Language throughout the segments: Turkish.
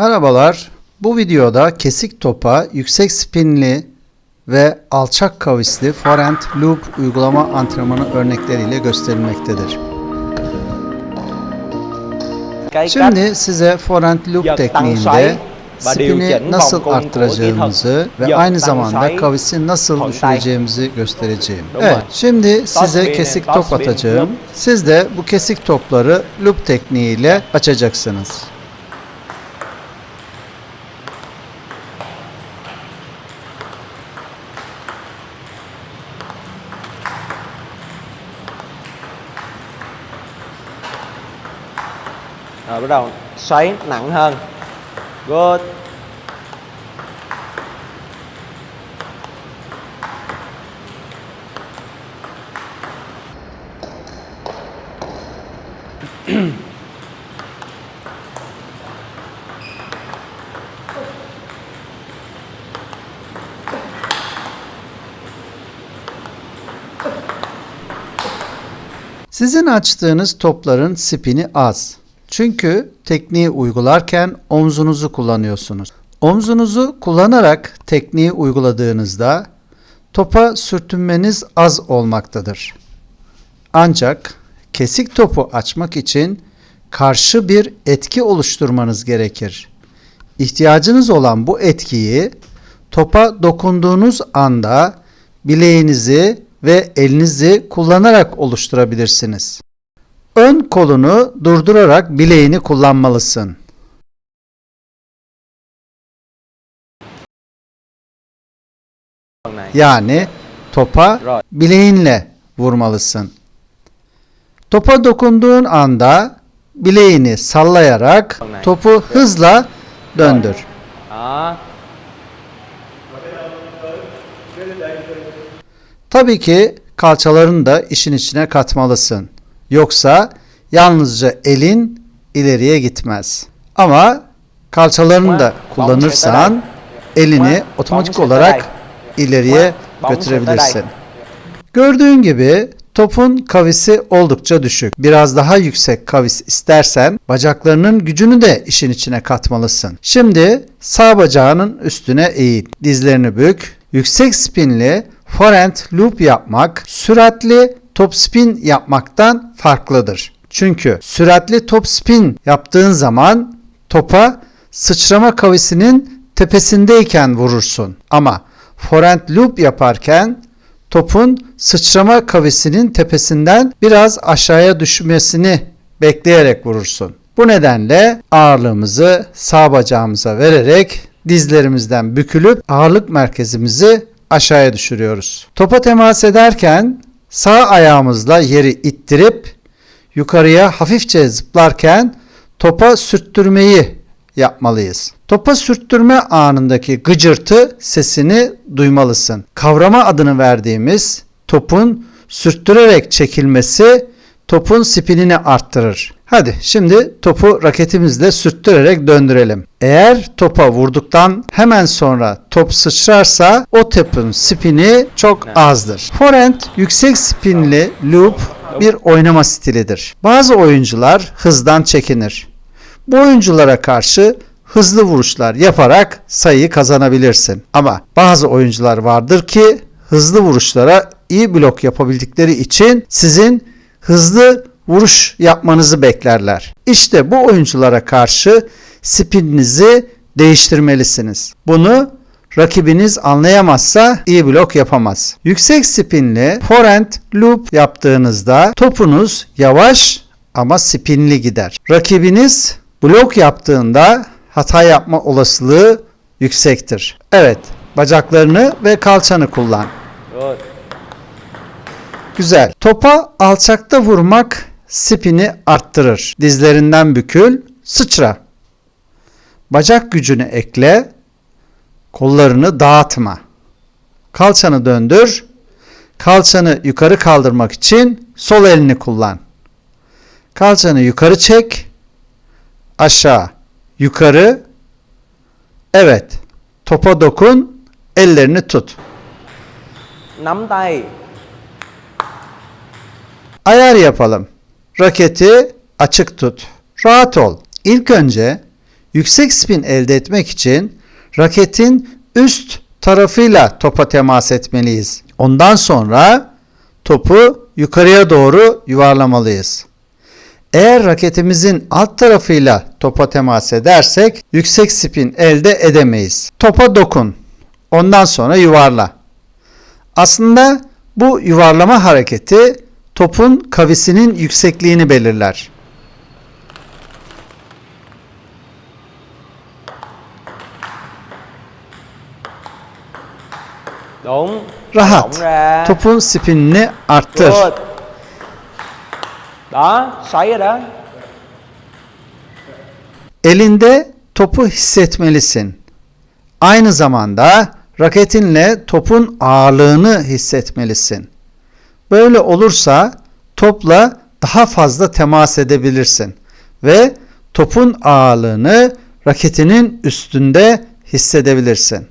Merhabalar. Bu videoda kesik topa yüksek spinli ve alçak kavisli forehand loop uygulama antrenmanı örnekleriyle gösterilmektedir. Şimdi size forehand loop tekniğinde spini nasıl arttıracağımızı ve aynı zamanda kavisi nasıl düşüreceğimizi göstereceğim. Evet, şimdi size kesik top atacağım. Siz de bu kesik topları loop tekniğiyle açacaksınız. Đầu xoáy nặng hơn good Sizin açtığınız topların spini az. Çünkü tekniği uygularken omzunuzu kullanıyorsunuz. Omzunuzu kullanarak tekniği uyguladığınızda topa sürtünmeniz az olmaktadır. Ancak kesik topu açmak için karşı bir etki oluşturmanız gerekir. İhtiyacınız olan bu etkiyi topa dokunduğunuz anda bileğinizi ve elinizi kullanarak oluşturabilirsiniz. Ön kolunu durdurarak bileğini kullanmalısın. Yani topa bileğinle vurmalısın. Topa dokunduğun anda bileğini sallayarak topu hızla döndür. Tabii ki kalçalarını da işin içine katmalısın. Yoksa yalnızca elin ileriye gitmez. Ama kalçalarını da kullanırsan elini otomatik olarak ileriye götürebilirsin. Gördüğün gibi topun kavisi oldukça düşük. Biraz daha yüksek kavis istersen bacaklarının gücünü de işin içine katmalısın. Şimdi sağ bacağının üstüne eğil. Dizlerini bük. Yüksek spinli forehand loop yapmak süratli top spin yapmaktan farklıdır. Çünkü süratli top spin yaptığın zaman topa sıçrama kavisinin tepesindeyken vurursun. Ama forehand loop yaparken topun sıçrama kavisinin tepesinden biraz aşağıya düşmesini bekleyerek vurursun. Bu nedenle ağırlığımızı sağ bacağımıza vererek dizlerimizden bükülüp ağırlık merkezimizi aşağıya düşürüyoruz. Topa temas ederken sağ ayağımızla yeri ittirip yukarıya hafifçe zıplarken topa sürttürmeyi yapmalıyız. Topa sürttürme anındaki gıcırtı sesini duymalısın. Kavrama adını verdiğimiz topun sürttürerek çekilmesi topun spinini arttırır. Hadi şimdi topu raketimizle sürttürerek döndürelim. Eğer topa vurduktan hemen sonra top sıçrarsa o topun spini çok azdır. Forehand yüksek spinli loop bir oynama stilidir. Bazı oyuncular hızdan çekinir. Bu oyunculara karşı hızlı vuruşlar yaparak sayıyı kazanabilirsin. Ama bazı oyuncular vardır ki hızlı vuruşlara iyi blok yapabildikleri için sizin hızlı vuruş yapmanızı beklerler. İşte bu oyunculara karşı spininizi değiştirmelisiniz. Bunu rakibiniz anlayamazsa iyi blok yapamaz. Yüksek spinli forehand loop yaptığınızda topunuz yavaş ama spinli gider. Rakibiniz blok yaptığında hata yapma olasılığı yüksektir. Evet, bacaklarını ve kalçanı kullan. Güzel. Topa alçakta vurmak spini arttırır. Dizlerinden bükül, sıçra. Bacak gücünü ekle, kollarını dağıtma. Kalçanı döndür. Kalçanı yukarı kaldırmak için sol elini kullan. Kalçanı yukarı çek. Aşağı, yukarı. Evet. Topa dokun, ellerini tut. nắm tay Ayar yapalım. Raketi açık tut. Rahat ol. İlk önce Yüksek spin elde etmek için raketin üst tarafıyla topa temas etmeliyiz. Ondan sonra topu yukarıya doğru yuvarlamalıyız. Eğer raketimizin alt tarafıyla topa temas edersek yüksek spin elde edemeyiz. Topa dokun. Ondan sonra yuvarla. Aslında bu yuvarlama hareketi topun kavisinin yüksekliğini belirler. Rahat. Topun spinini arttır. Elinde topu hissetmelisin. Aynı zamanda raketinle topun ağırlığını hissetmelisin. Böyle olursa topla daha fazla temas edebilirsin ve topun ağırlığını raketinin üstünde hissedebilirsin.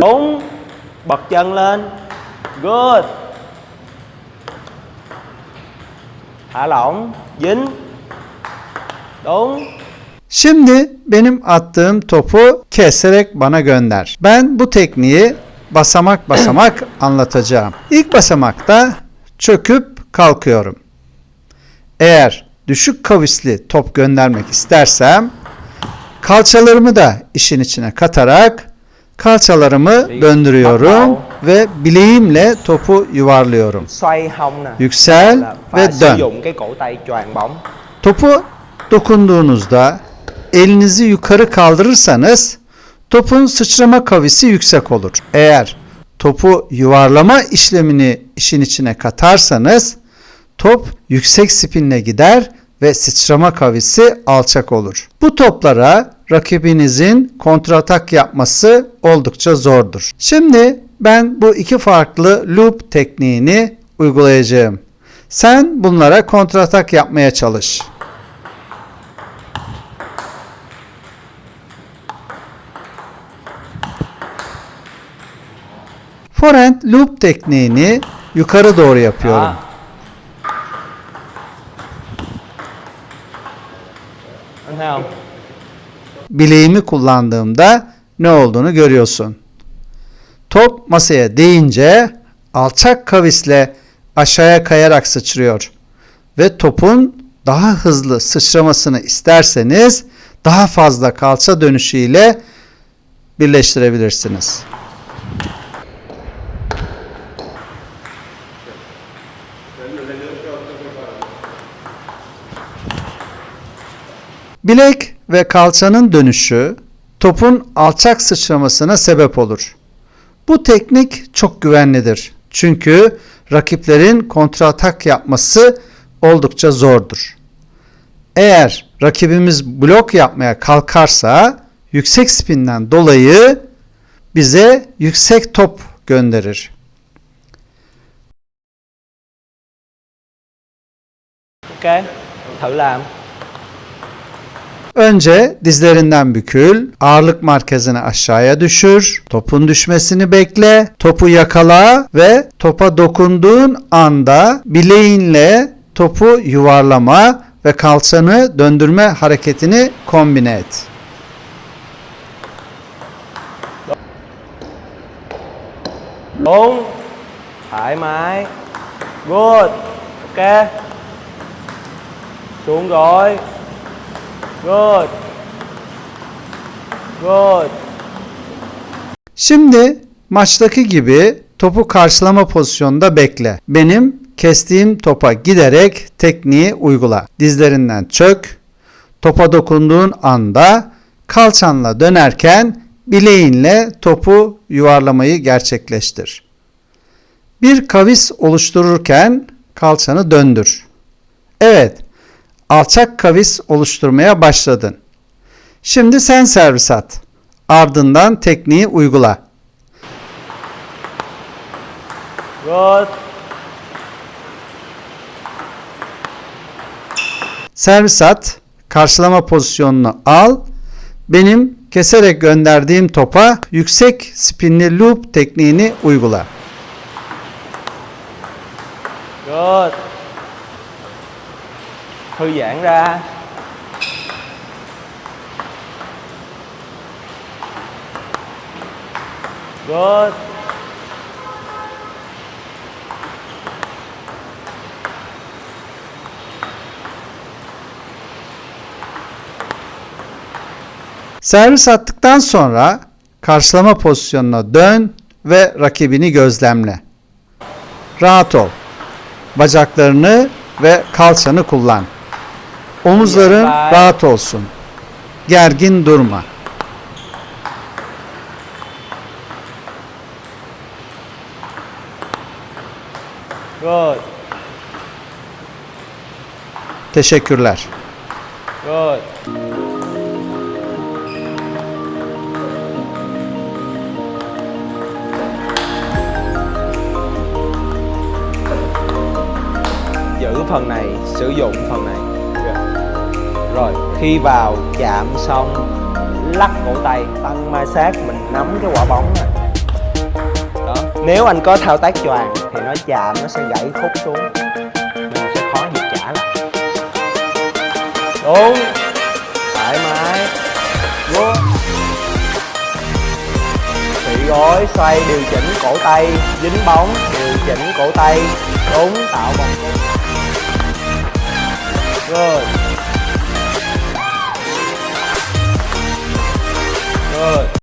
đúng bật chân lên good. Thả lỏng dính đúng Şimdi benim attığım topu keserek bana gönder. Ben bu tekniği basamak basamak anlatacağım. İlk basamakta çöküp kalkıyorum. Eğer düşük kavisli top göndermek istersem kalçalarımı da işin içine katarak kalçalarımı döndürüyorum ve bileğimle topu yuvarlıyorum. Yüksel ve dön. Topu dokunduğunuzda elinizi yukarı kaldırırsanız topun sıçrama kavisi yüksek olur. Eğer topu yuvarlama işlemini işin içine katarsanız top yüksek spinle gider ve sıçrama kavisi alçak olur. Bu toplara rakibinizin kontratak yapması oldukça zordur. Şimdi ben bu iki farklı loop tekniğini uygulayacağım. Sen bunlara kontratak yapmaya çalış. Forehand loop tekniğini yukarı doğru yapıyorum. không Bileğimi kullandığımda ne olduğunu görüyorsun. Top masaya değince alçak kavisle aşağıya kayarak sıçrıyor. Ve topun daha hızlı sıçramasını isterseniz daha fazla kalça dönüşüyle birleştirebilirsiniz. Bilek ve kalçanın dönüşü topun alçak sıçramasına sebep olur. Bu teknik çok güvenlidir. Çünkü rakiplerin kontratak yapması oldukça zordur. Eğer rakibimiz blok yapmaya kalkarsa yüksek spinden dolayı bize yüksek top gönderir. Ok thử làm. Önce dizlerinden bükül, ağırlık merkezini aşağıya düşür, topun düşmesini bekle, topu yakala ve topa dokunduğun anda bileğinle topu yuvarlama ve kalçanı döndürme hareketini kombine et. đúng thoải mái. Good. Ok xuống rồi good good Şimdi maçtaki gibi topu karşılama pozisyonda bekle. Benim kestiğim topa giderek tekniği uygula. Dizlerinden çök. Topa dokunduğun anda kalçanla dönerken bileğinle topu yuvarlamayı gerçekleştir. Bir kavis oluştururken kalçanı döndür. Evet, alçak kavis oluşturmaya başladın. Şimdi sen servis at. Ardından tekniği uygula. good Servis at, karşılama pozisyonunu al. Benim keserek gönderdiğim topa yüksek spinli loop tekniğini uygula. Good. Thư giãn ra. Good. Servis attıktan sonra karşılama pozisyonuna dön ve rakibini gözlemle. Rahat ol. Bacaklarını ve kalçanı kullan. Omuzların rahat olsun. Gergin durma. Good. Teşekkürler. Good. Giữ phần này, sử dụng phần này. Rồi, khi vào chạm xong lắc cổ tay, tăng ma sát mình nắm cái quả bóng này. Đó. Nếu anh có thao tác choàng thì nó chạm nó sẽ gãy khúc xuống. Mình sẽ khó nhịp trả lại. Đúng Thoải mái Vô Thị gối xoay điều chỉnh cổ tay Dính bóng Điều chỉnh cổ tay Đúng tạo vòng cung Good Good